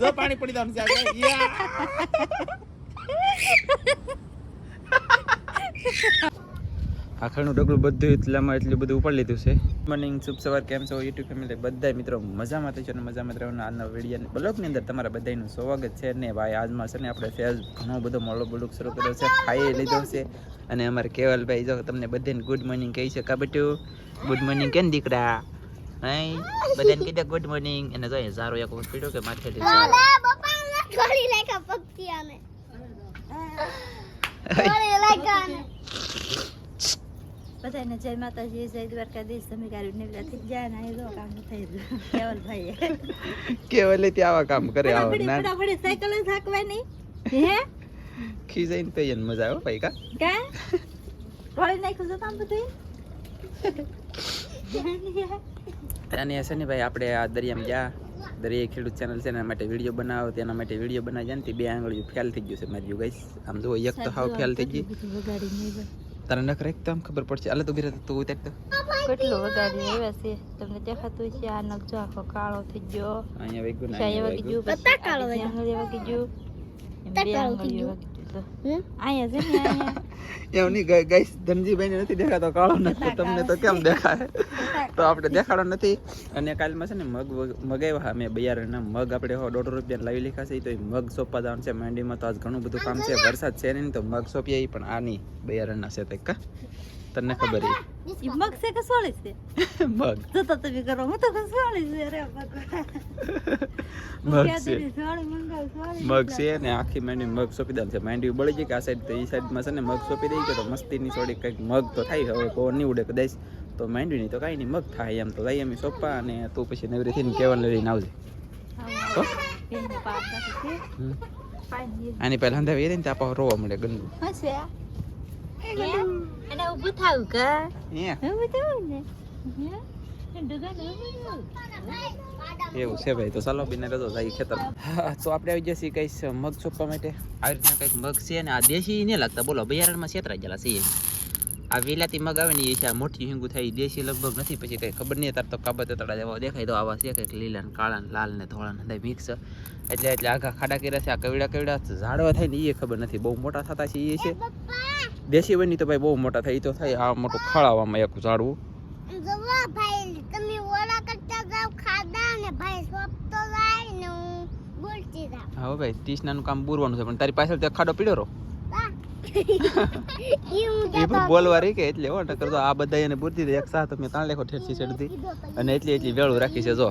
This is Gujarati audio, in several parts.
જો પાણી પડી દઉં છે આખરનું ડગલું બધું એટલામાં એટલું બધું ઉપાડી લીધું છે. મોર્નિંગ શુભ સવાર, કેમ છો? યુટ્યુબ ફેમિલી બધા મિત્રો મજામાં થઈ છે અને મજામાં રહેવાનું. આજના વીડિયો બ્લોગની અંદર તમારા બધાનું સ્વાગત છે ને ભાઈ, આજમાં છે ને આપણે ફેસ ઘણો બધો મોડો બુલુક શરૂ કર્યો છે, ખાઈ લીધો છે. અને અમારે કેવલભાઈ જો તમને બધાને ગુડ મોર્નિંગ કહી છે. કા ગુડ મોર્નિંગ કેમ દીકરા? હાય બધાને કીધા ગુડ મોર્નિંગ અને જોઈએ સારો ઝારો એક પીડ્યો કે માથે ને થોડી લેખા પગથી આને થોડી લેખા આને બધાને જય માતાજી જય દ્વારકાધીશ તમે ગાડી નીકળ્યા થઈ જાય ને એવો જો કામ થઈ ગયું કેવલ ભાઈ કેવલ ત્યાં આવા કામ કરે આવો ના ફટાફટ સાયકલ જ હાંકવાની હે ખીજાઈને તો એને મજા આવે ભાઈ કા કા રોળી નાખ્યું છે કામ બધું અને છે ને ભાઈ આપણે આ દરિયામાં ગયા. દરિયા ખેડૂત ચેનલ છે એના માટે વીડિયો બનાવો તેના માટે વીડિયો બનાવી જાય ને બે આંગળીઓ ફેલ થઈ ગયું છે મારી ગઈ આમ જો એક તો હાવ ફેલ થઈ ગઈ. તારે નખ રાખ તો આમ ખબર પડશે. અલે તો બીરા તું ઉતાર તો કેટલો વગાડી આવ્યા છે? તમને દેખાતું છે આ નખ જો આખો કાળો થઈ ગયો. અહીંયા વેગું ગયું કાળો પછી વાગ્યા. આંગળી વાગી ગયું બે આંગળીઓ. વાગી તો? અહીંયા છે ને અહીંયા નહીં ગાઈસ નથી દેખાતો કાળો નથી તમને તો કેમ દેખાય? તો આપણે દેખાડો નથી. અને કાલમાં છે ને મગ મગાવ્યા મેં બિયારણના મગ આપણે હો દોઢ રૂપિયા લાવી લીધા છે તો એ મગ સોંપવા જવાનું છે મંડીમાં તો આજ ઘણું બધું કામ છે વરસાદ છે નહીં તો મગ સોંપીએ પણ આ નહીં બિયારણના છે તે કા? તને ખબર ઈ મગ છે કે સોળી છે? મગ. તો તો તમે કરો હું તો સોળી છે રે ભગવાન મગ છે. મગ છે ને આખી માંડવી મગ સોંપી દેવાનું છે. માંડવી બળી જાય કે આ સાઈડ તો એ સાઈડમાં છે ને મગ સોંપી દઈ કે તો મસ્તીની સોડી કંઈક મગ તો થાય હવે પવન નહીં ઉડે કદાચ તો માંડવી નહીં તો કાંઈ નહીં મગ થાય એમ તો લઈ અમે સોપા અને તું પછી નવરી થઈને કેવા લઈને આવજે. છે આની પહેલા હંધાવી દે ને ત્યાં રોવા મળે ગંદુ. હશે. અને ઊભું થાવ કા ઊભું થાવ ને એવું છે ભાઈ તો ચાલો બીને રજો જાય ખેતર તો આપણે આવી જશે કઈ મગ છોપવા માટે આવી રીતના કંઈક મગ છે ને આ દેશી નહીં લાગતા બોલો બિયારણમાં છેતરાઈ ગયેલા છે. આ વેલાથી મગ આવે ને એ છે મોટી હિંગુ થાય દેશી લગભગ નથી. પછી કંઈ ખબર નહીં તાર તો કાબત તળા જેવા દેખાય તો આવા છે કંઈક લીલા ને કાળા ને લાલ ને ધોળા ને મિક્સ એટલે એટલે આખા ખાડા કર્યા છે આ કવડા કવડા ઝાડવા થાય ને એ ખબર નથી. બહુ મોટા થતા છે એ છે. દેશી બની તો ભાઈ બહુ મોટા થાય એ તો થાય આ મોટું ખળાવામાં એક ઝાડવું. હવે ભાઈ તમે ઓલા કરતા જાવ ખાધા ને ભાઈ સોપતો જાય ને હું બોલતી જાવ હા ભાઈ ટીસનાનું કામ બુરવાનું છે પણ તારી પાછળ ત્યાં ખાડો પીડ્યો રહો એ પણ બોલવા રહી કે એટલે હો નકર તો આ બધા એને પૂરતી એક સાથ મેં ત્રણ લેખો ઠેરસી ચડતી. અને એટલી એટલી વેળું રાખી છે જો.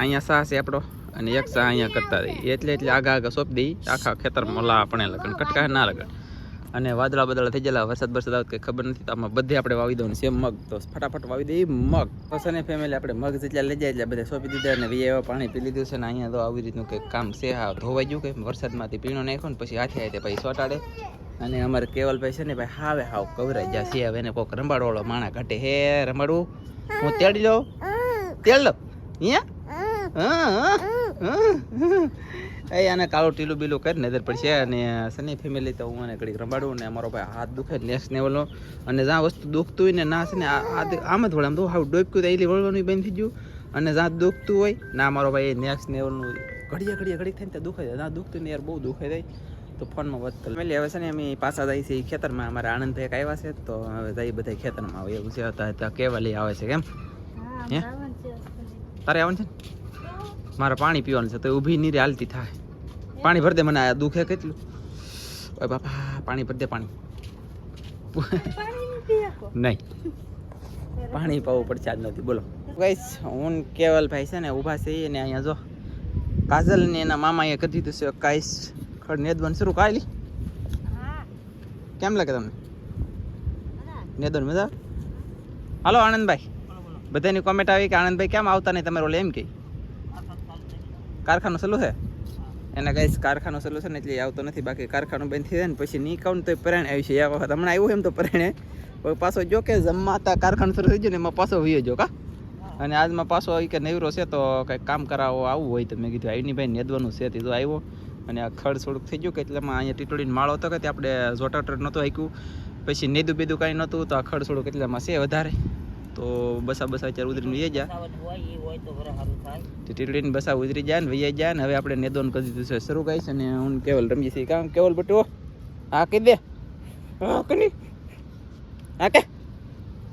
અહીંયા સા છે આપણો અને એક સા અહીંયા કરતા રહી. એટલે એટલે આગા આગા સોંપી દઈ આખા ખેતરમાં ઓલા આપણે લગન કટકા ના લગન. અને વાદળા બદલા થઈ ગયેલા, વરસાદ વરસાદ આવતો કંઈ ખબર નથી, તો આમાં બધે આપણે વાવી દઉં છે મગ. તો ફટાફટ વાવી દઈએ મગ. પસંદ ફેમિલી આપણે મગ જેટલા લઈ જાય એટલે બધા સોંપી દીધા અને વી એવા પાણી પી લીધું છે ને અહીંયા તો આવી રીતનું કંઈક કામ છે. હા, ધોવાઈ ગયું કે વરસાદમાંથી પીણો નાખ્યો ને પછી હાથે હાથે પછી સોટાડે. અને અમારે કેવલભાઈ છે ને ભાઈ હાવે હાવ કવરાઈ ગયા છે. હવે એને કોઈક રંબાડવાળો માણા ઘટે હે રમાડવું હું તેડી લઉં? તેડ લો. અહીંયા? એ આને કાળું ટીલું બીલું કરી નજર પડશે અને સની ફેમિલી તો હું આને ઘડીક રંબાડું ને અમારો ભાઈ હાથ દુખે નેક્સ્ટ લેવલનો અને જ્યાં વસ્તુ દુખતું હોય ને ના છે ને આમ જ વળે આમ તો હાવ ડોબક્યું તો એલી વળવાનું બંધ થઈ ગયું. અને જ્યાં દુખતું હોય ના અમારો ભાઈ નેક્સ્ટ લેવલનું ઘડીએ ઘડીએ ઘડીક થઈને ત્યાં દુખાય જાય જ્યાં દુખતું ને યાર બહુ દુખે જાય તો ફોનમાં વાત કરી. ફેમિલી હવે છે ને અમે પાછા જાય છે ખેતરમાં. અમારા આનંદ ભાઈ આવ્યા છે તો હવે જાય બધા ખેતરમાં. આવે એવું છે ત્યાં ત્યાં કેવાલી આવે છે કેમ? હે? તારે આવવાનું છે ને? મારે પાણી પીવાનું છે તો ઊભી નીરે હાલતી થાય. પાણી ભરદે મને આ દુખે કેટલું? ઓય બાપા પાણી ભરદે પાણી. પાણી નહીં. પાણી પાવું પડશે આજ નથી બોલો. ગાઈસ હું કેવલભાઈ છે ને ઊભા છે ને અહીંયા જો કાજલ ને એના મામાએ કરી દીધું છે. કાઈસ ખડ નેદવન શરૂ કાયલી કેમ લાગે તમને? નેદવાનું મજા? હાલો આનંદભાઈ. બધાની કોમેન્ટ આવી કે આનંદભાઈ કેમ આવતા નહીં? તમારે ઓલે એમ કે. કારખાનું સલું છે? એને કઈ કારખાનું સલું છે ને એટલે આવતો નથી. બાકી કારખાનું બંધ થઈ જાય ને પછી નીકળું તો પરાણે આવી છે આ વખત હમણાં આવ્યું એમ તો પરાણે. પાછો જો કે જમવાતા કારખાનું શરૂ થઈ ગયું ને એમાં પાછો વયો જો કા? અને આજમાં પાછો આવી કે નવરો છે તો કંઈક કામ કરાવો આવવું હોય તો મેં કીધું આવીની ભાઈ નેદવાનું છે તે તો આવ્યો. અને આ ખડ થોડુંક થઈ ગયું કે એટલેમાં અહીંયા ટીટોડીને માળો હતો કે તે આપણે જોટાટર નહોતું હાક્યું પછી નેદું બેદું કાંઈ નહોતું તો આ ખડ થોડુંક એટલામાં છે વધારે. તો બસા બસા અત્યારે ઉતરીને વહી જા. ટીટડીને બસા ઉતરી જાય ને વહી જાય ને હવે આપણે નેદોન કરી દીધું છે. શરૂ કરીશ અને હું કેવલ રમીએ છીએ. કામ કેવલ બટુઓ હા. કહી દે. હા કની હા કે?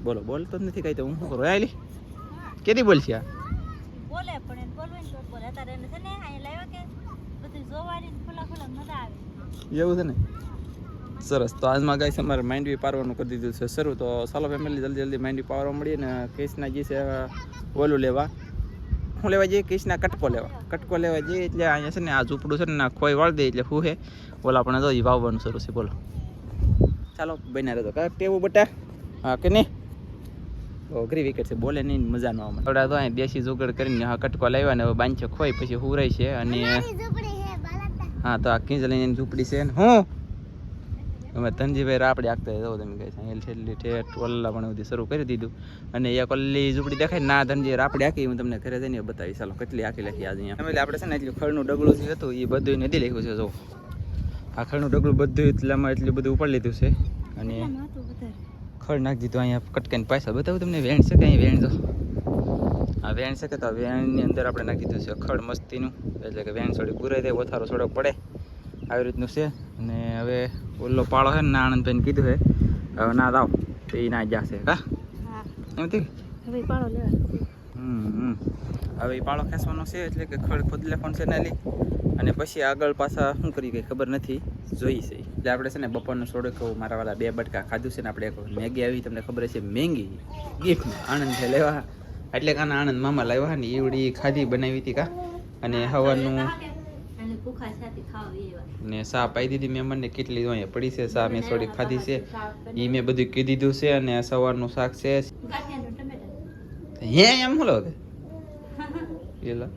બોલો બોલતો જ નથી કઈ તો. હું શું કરું? આયલી કેદી બોલશે આ? બોલે પણ એને તો બોલે અત્યારે એને ને અહીંયા લાવ્યા કે બધું જોવાની ખુલ્લા ખુલ્લા મજા આવે. એવું છે ને? સરસ. તો આજમાં ગાઈસ અમારે માંડવી પારવાનું કરી દીધું છે શરૂ. તો ચાલો ફેમિલી જલ્દી જલ્દી માંડવી પારવા મળીએ ને કૃષ્ણા જે છે ઓલું લેવા. શું લેવા જઈએ? કૃષ્ણા કટકો લેવા. કટકો લેવા જઈએ એટલે અહીંયા છે ને આ ઝૂંપડું છે ને આ ખોઈ વાળી દે એટલે શું હે ઓલા આપણે તો ઈ વાવવાનું શરૂ છે બોલો. ચાલો બન્યા રહેતો કા ટેવું બટા? હા કે નહીં? અઘરી વિકેટ છે બોલે નહીં મજા ન આવે. થોડા તો અહીંયા દેશી જોગડ કરીને હા કટકો લાવ્યા ને હવે બાંધછે ખોઈ પછી હુરાય છે અને હા તો આ કીંજ લઈને ઝૂંપડી છે ને હું? અમે ધનજીભાઈ રાપડી આગતા જાઓ તમે કહે છે. છેલ્લી ઠેઠ ઓલ્લા પણ બધી શરૂ કરી દીધું. અને એક ઓલ્લી ઝૂંપડી દેખાય ના ધનજી રાપડી આખી હું તમને ઘરે જઈને બતાવીશ. ચાલો કેટલી આખી લખી આજે અહીંયા. એટલે આપણે છે ને એટલું ખળનું ડગલું જે હતું એ બધું નદી લખ્યું છે જો. આ ખળનું ડગલું બધું એટલામાં એટલું બધું ઉપાડી લીધું છે. અને ખડ નાખી દીધું અહીંયા કટકાઈને પૈસા બતાવું તમને વેણ છે કે અહીં વેણ જો. આ વેણ છે કે તો આ વેણની અંદર આપણે નાખી દીધું છે ખડ મસ્તીનું. એટલે કે વેણ થોડી પૂરાઈ દે ઓથારો થોડોક પડે. આવી રીતનું છે. અને હવે ઓલો પાળો છે ને ના આનંદભાઈને કીધું છે. હવે ના દાવ તો એ ના જશે. હા? હા. એમ થઈ હવે પાળો લેવા. હમ. હવે એ પાળો ખેંચવાનો છે એટલે કે ખડ ખોદલે પણ છે નાલી અને પછી આગળ પાછા શું કરી ગઈ ખબર નથી. જોઈ છે. એટલે આપણે છે ને બપોરનું કહું મારા વાળા બે બટકા ખાધું છે ને આપણે એક મેગી આવી. તમને ખબર છે મેંગી. ગિફ્ટ. આનંદ છે લેવા. એટલે કાના આનંદ મામા લાવ્યા ને એવડી ખાધી બનાવી હતી કા. અને હવાનું અને ભૂખા સાથે ખાવા એવા ને સા પાઈ દીધી મેં મને કેટલી અહીંયા પડી છે સા મેં થોડી ખાધી છે. એ મેં બધું કહી દીધું છે અને સવારનું શાક છે. હે એમ શું લો પેલા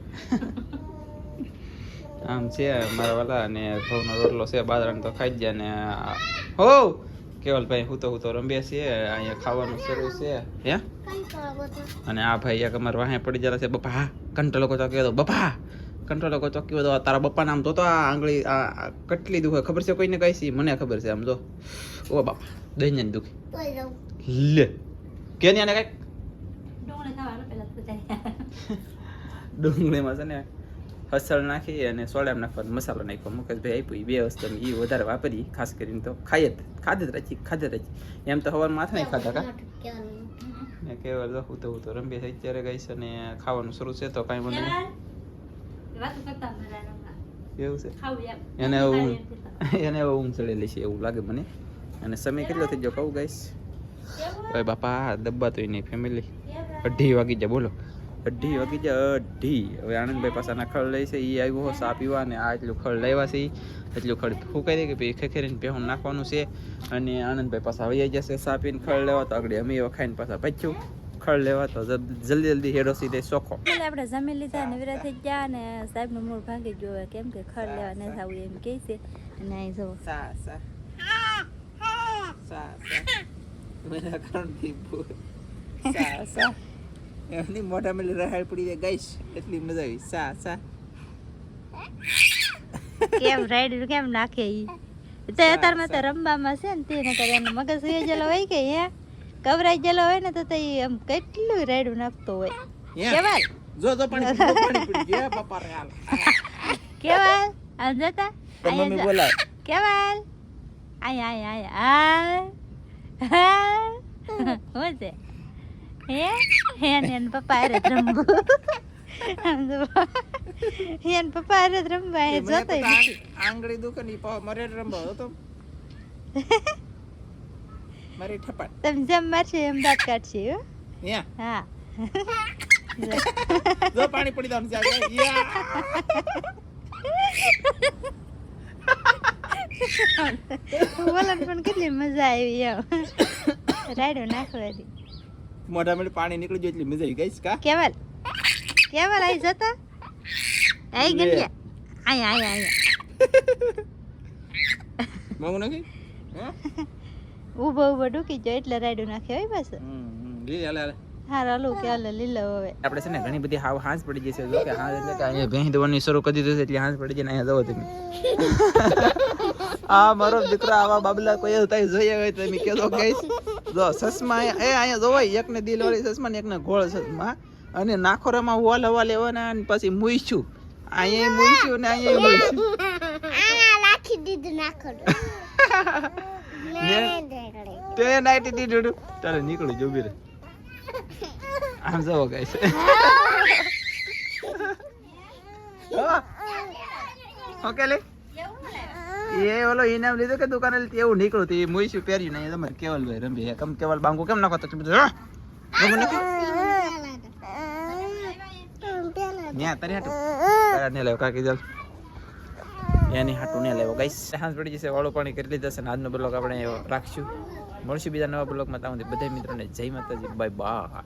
આમ છે મારા વાલા અને ઘઉંનો રોટલો છે બાજરાનો તો ખાઈ જ જાય ને હો કેવલભાઈ હું તો હું તો રમ્યા છીએ અહીંયા ખાવાનું શરૂ છે. હે? અને આ ભાઈ એક અમારે વાહે પડી જરા છે બપા કંટલો લોકો દો બપા કંટ્રોલ કોઈ ચોકી દો તારા બપ્પા આમ તો તો આ આંગળી આ કટલી દુખે. ખબર છે કોઈને કઈ છે? મને ખબર છે આમ જો. ઓ બાપા દઈને દુખે. લે. કે ને કંઈક? પેલા બધા ડુંગળીમાં છે ને હસળ નાખી અને સોડામાં નાખવાનો મસાલો નાખ્યો. મુકેશભાઈ આપ્યું. એ બે વસ્તુ એ વધારે વાપરી ખાસ કરીને તો ખાઈએ જ ખાધે જ રાખી ખાધે જ રાખી. એમ તો હવાર માથે નહીં ખાધા કા? ને કેવળ તો હું તો હું તો રંબી અત્યારે ગઈશ અને ખાવાનું શરૂ છે તો કાંઈ મને વાતો કરતા મારા રમવા એવું છે? એને એવું એને ઊંઘ ચડેલી છે એવું લાગે મને. અને સમય કેટલો થઈ ગયો કહું ગાઈશ ઓય બાપા દબ્બા તો નહીં ફેમિલી અઢી વાગી જાય બોલો. અઢી વાગી જાય અઢી. હવે આનંદભાઈ પાસાના ખળ લઈ છે એ આવ્યો હો સા પીવા અને આ એટલું ખળ લાવ્યા છે. એટલું ખળ ફૂંકાઈ દે કે ભાઈ ખેખેરીને પહેવું નાખવાનું છે. અને આનંદભાઈ પાસે આવી જશે સા પીને ખળ લેવા તો આગળ અમે એવા ખાઈને પાછા પાછું ખળ લેવા તો જલ્દી જલ્દી હેડો સીધે ચોખો. એટલે આપણે જમી લીધા નવરા થઈ ગયા અને સાહેબનું મૂળ ભાંગી ગયું કેમ કે ખડ લેવા ન થવું એમ કે છે. અને અહીં જો સા સા. સા સા. મેરા કારણથી સા સા. એમની મોઢા મેલી રહાડ પડી જાય ગાઈશ. એટલી મજા આવી. સા સા. કેમ રાઈડ કેમ નાખે ઈ? તો અત્યારમાં તો રમવામાં છે ને તેને કરે મગજ સુઈ હોય કે હે? કવરાઈ ગયેલો હોય ને તો તે એમ આમ કેટલું રેડું નાખતો હોય. કેવાલ જો જો પાણી પાણી પડી ગયા પપ્પા રે હાલ? કેવાલ આમ જતા? તો મમ્મી જા. બોલાય. કેવાલ આય આય આય આ હું છે? હે? હે ને પપ્પા રે રમવું. જો. પપ્પા હારે રમવા એ જોતોય આંગળી દુખે ની મરે રમવા તો મારી ઠપાટ તમે જેમ મારશે એમ દાંત કાઢશે હો? હા. જો પાણી પડી દઉં બોલન પણ કેટલી મજા આવી એમ. રાયડો નાખવાની મોઢા મેલી પાણી નીકળી ગયું એટલી મજા આવી ગઈશ કા? કેવલ? કેવલ આઈ જતા? આઈ લે. ગંડિયા આયા આયા આયા. માંગુ હે? ઊભો ઊભો ડૂકી જાય એટલે રાયડો નાખે હોય બસ હમ હમ લી હાલે હાલે. હા રાલું કે હાલે લીલો હવે. આપણે છે ને ઘણી બધી હાવ હાંસ પડી જશે જો કે હાંસ એટલે કે અહીંયા ભેંસ દોવાની શરૂ કરી દીધું છે એટલે હાંસ પડી જાય અહીંયા જવો તમે. આ મારો દીકરો આવા બાબલા કોઈ થાય જોઈએ હોય તો તમે કહેજો કહીશ જો ચશ્મા એ અહીંયા જોવાય એકને દિલ વાળી ચશ્મા ને એકને ગોળ ચશ્મા અને નાખોરામાં વોલ હવા લેવાના અને પછી મૂઈશું અહીંયા મૂઈશું ને અહીંયા મૂઈશું આના દીધું તે નાઈટી દીધું તારે નીકળી જો બીરે. આમ જવો ગાઈસ ઓકે લે. એ ઓલો ઇનામ લીધું કે દુકાને લીધી? એવું નીકળ્યું તે. મૂઈશું પહેર્યું નહીં તમારે કેવલ ભાઈ રમી. કમ કેવલ બાંગુ કેમ નાખો તો બધું હા? બાંગુ ન્યા તારી હાટું. તારા ને લાવ કાકી ચાલ. એની હાટું ને લેવો. ગાઈસ, સાંજ પડી જશે, વાળું પાણી કરી લીધા છે આજનો બ્લોગ આપણે રાખશું. મળશું બીજા નવા બ્લોગમાં ત્યાં બધા મિત્રોને જય માતાજી. Bye bye.